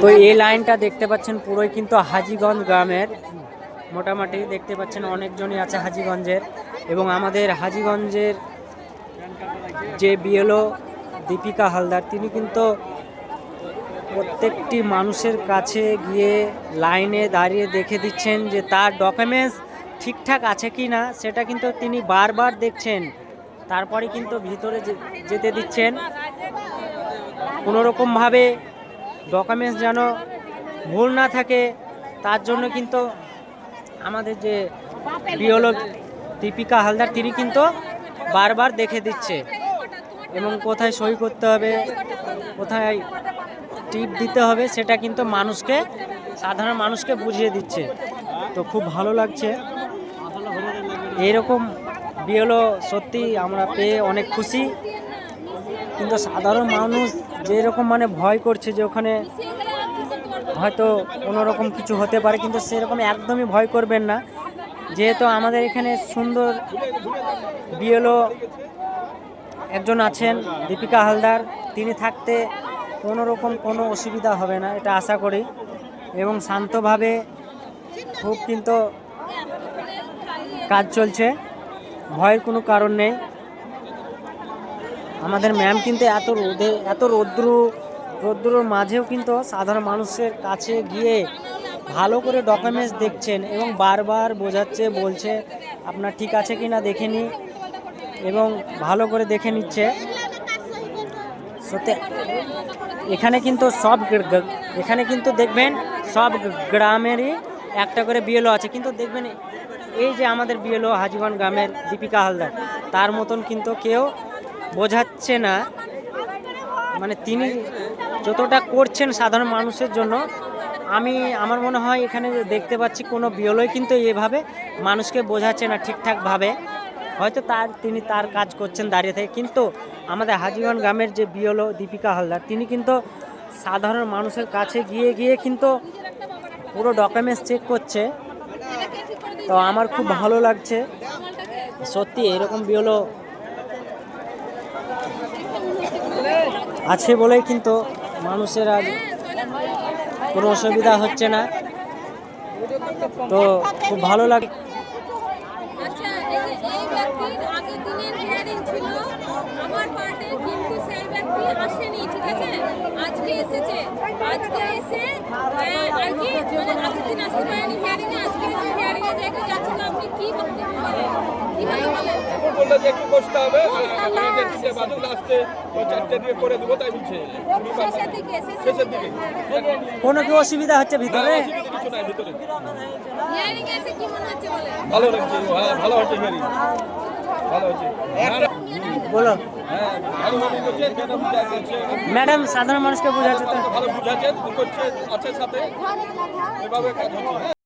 তো এই লাইনটা দেখতে পাচ্ছেন পুরোই কিন্তু হাজিগঞ্জ গ্রামের। মোটামুটি দেখতে পাচ্ছেন অনেকজনই আছে হাজিগঞ্জের এবং আমাদের হাজিগঞ্জের যে বিএলও দীপিকা হালদার, তিনি কিন্তু প্রত্যেকটি মানুষের কাছে গিয়ে লাইনে দাঁড়িয়ে দেখে দিচ্ছেন যে তার ডকুমেন্টস ঠিকঠাক আছে কি না, সেটা কিন্তু তিনি বারবার দেখছেন। তারপরে কিন্তু ভিতরে যেতে দিচ্ছেন। কোনো রকমভাবে ডকুমেন্টস যেন ভুল না থাকে, তার জন্য কিন্তু আমাদের যে বিওলো দীপিকা হালদার, তিনি কিন্তু বারবার দেখে দিচ্ছে এবং কোথায় সই করতে হবে, কোথায় টিপ দিতে হবে, সেটা কিন্তু মানুষকে, সাধারণ মানুষকে বুঝিয়ে দিচ্ছে। তো খুব ভালো লাগছে। এরকম বিএলও সত্যি আমরা পেয়ে অনেক খুশি। কিন্তু সাধারণ মানুষ যেরকম মানে ভয় করছে যে ওখানে হয়তো কোনো রকম কিছু হতে পারে, কিন্তু সেরকম একদমই ভয় করবেন না। যেহেতু আমাদের এখানে সুন্দর বিএলও একজন আছেন, দীপিকা হালদার। তিনি থাকতে কোনো রকম কোনো অসুবিধা হবে না, এটা আশা করি। এবং শান্তভাবে খুব কিন্তু কাজ চলছে, ভয়ের কোনো কারণ নেই। আমাদের ম্যাম কিন্তু এত রোদে, এত রৌদ্র, রৌদ্রর মাঝেও কিন্তু সাধারণ মানুষের কাছে গিয়ে ভালো করে ডকুমেন্টস দেখছেন এবং বারবার বোঝাচ্ছে, বলছে, আপনার ঠিক আছে কি না দেখে নি এবং ভালো করে দেখে নিচ্ছে। সত্যি, এখানে কিন্তু সব এখানে কিন্তু দেখবেন সব গ্রামেরই একটা করে বিএলও আছে। কিন্তু দেখবেন এই যে আমাদের বিএলও হাজিগঞ্জ গ্রামের দীপিকা হালদার, তার মতন কিন্তু কেউ বোঝাচ্ছে না। মানে তিনি যতটা করছেন সাধারণ মানুষের জন্য, আমি, আমার মনে হয় এখানে দেখতে পাচ্ছি কোনো বিএলওই কিন্তু এভাবে মানুষকে বোঝাচ্ছে না ঠিকঠাকভাবে। হয়তো তার, তিনি তার কাজ করছেন দাঁড়িয়ে থেকে, কিন্তু আমাদের হাজিগঞ্জ গ্রামের যে বিএলও দীপিকা হালদার, তিনি কিন্তু সাধারণ মানুষের কাছে গিয়ে গিয়ে কিন্তু পুরো ডকুমেন্টস চেক করছে। তো আমার খুব ভালো লাগছে। সত্যি এরকম বিএলও আছে বলেই কিন্তু মানুষের আজ কোনো অসুবিধা হচ্ছে না। তো খুব ভালো লাগে একটু বসতে হবে বাজুক লাস্টে চারটে দিয়ে করে দেবো তাই বলছে। শেষের দিকে কোনো কি অসুবিধা হচ্ছে ভিতরে? কিছু নাই ভিতরে। হিয়ারিং এ এসে কি মনে হচ্ছে বলেন ভালো লাগছে হ্যাঁ, ভালো হচ্ছে হেয়ারিং ভালো হচ্ছে। বলো। হ্যাঁ ভালো হেয়ারিং হচ্ছে ম্যাডাম সাধারণ মানুষকে বোঝাচ্ছে তো। ভালো বুঝাচ্ছে করছে আছে সাথে। এভাবে কাজ হচ্ছে।